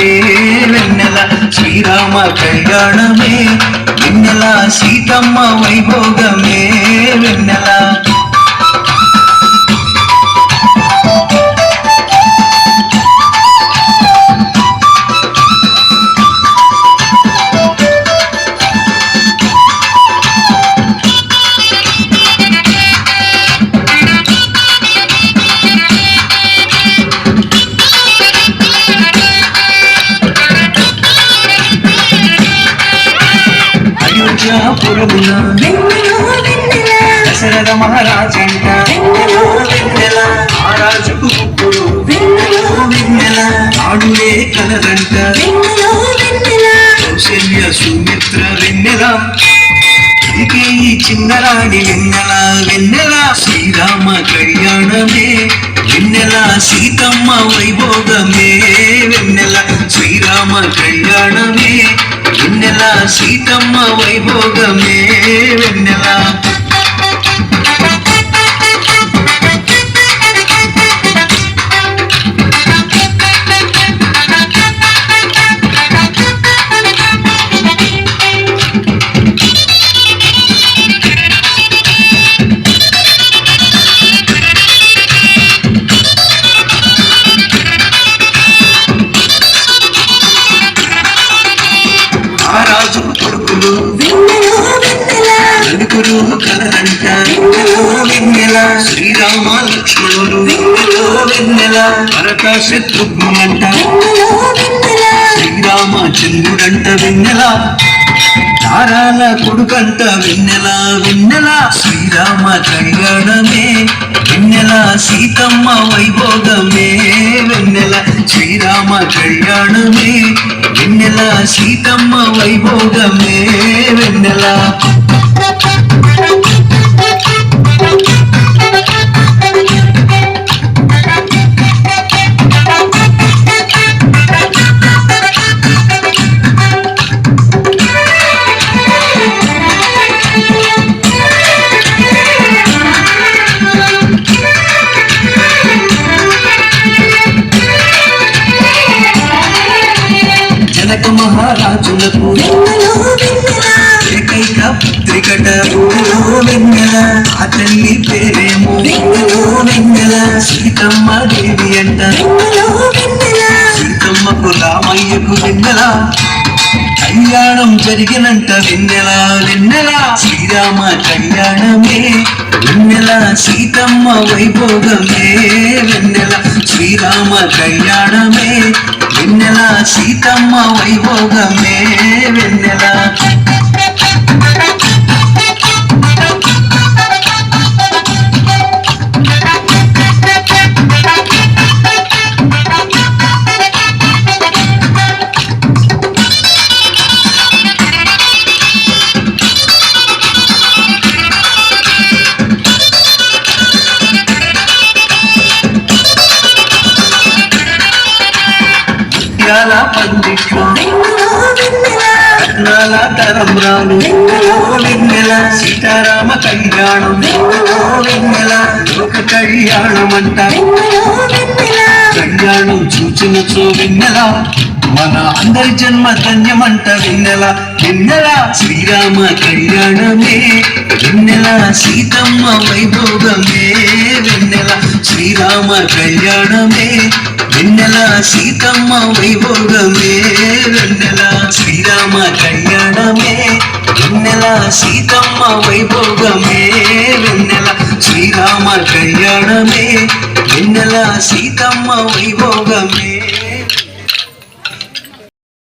కళ్యాణమే శ్రీరామ కళ్యాణమే వెన్నెల సీతమ్మ వైభోగమే వెన్నెల అయోధ్యాపురమున దశరథ మహారాజంట ముగ్గురు. వెన్నెల ఆడులే కలరంట కౌశల్య సుమిత్ర వెన్నెల. ఇదిగే ఈ చిన్నరాణి వెన్నెల. వెన్నెల శ్రీరామ కళ్యాణమే. వెన్నెల సీతమ్మ వైభోగమే. వెన్నెల శ్రీరామ కళ్యాణమే. వెన్నెల సీతమ్మ వైభోగమే వెన్నెల. నలుగురు కలరంట వెన్నెల శ్రీరామ లక్ష్మణులు వెన్నెల భరత శత్రుఘ్నులంట. శ్రీరామచంద్రుడంట వెన్నెల. తారాల కొడుకంట వెన్నెల వెన్నెల. శ్రీరామ కళ్యాణమే వెన్నెల. సీతమ్మ వైభోగమే వెన్నెల. శ్రీరామ కళ్యాణమే వెన్నెల. సీతమ్మ వైభోగమే వెన్నెల. మహారాజులకు ఏకైక పుత్రికట. వెన్నెల ఆ తల్లి పేరేమో వెన్నెల సీతమ్మ దేవి అంట. సీతమ్మకు రామయ్యకు వెన్నెల? కళ్యాణం జరిగినంట వెన్నెల? వెన్నెల? శ్రీరామ కళ్యాణమే వెన్నెల? సీతమ్మ వైభోగమే వెన్నెల? శ్రీరామ కళ్యాణమే వెన్నెల సీతమ్మ వైభోగమే వెన్నెల. ముత్యాల పందిట్లో రత్నాల తరంబ్రాలు వెన్నెల సీతారామ కళ్యాణం. వెన్నెల లోక కళ్యాణం అంట కళ్యాణం చూచినచో వెన్నెల? మన అందరి జన్మ ధన్యమంట వెన్నెల? వెన్నెల? శ్రీరామ కళ్యాణమే. వెన్నెల? సీతమ్మ వైభోగమే. వెన్నెల? శ్రీరామ కళ్యాణమే. వెన్నెల సీతమ్మ వైభోగమే వెన్నెల శ్రీరామ కళ్యాణమే. వెన్నెల సీతమ్మ వైభోగమే వెన్నెల శ్రీరామ కళ్యాణమే. వెన్నెల సీతమ్మ వైభోగమే.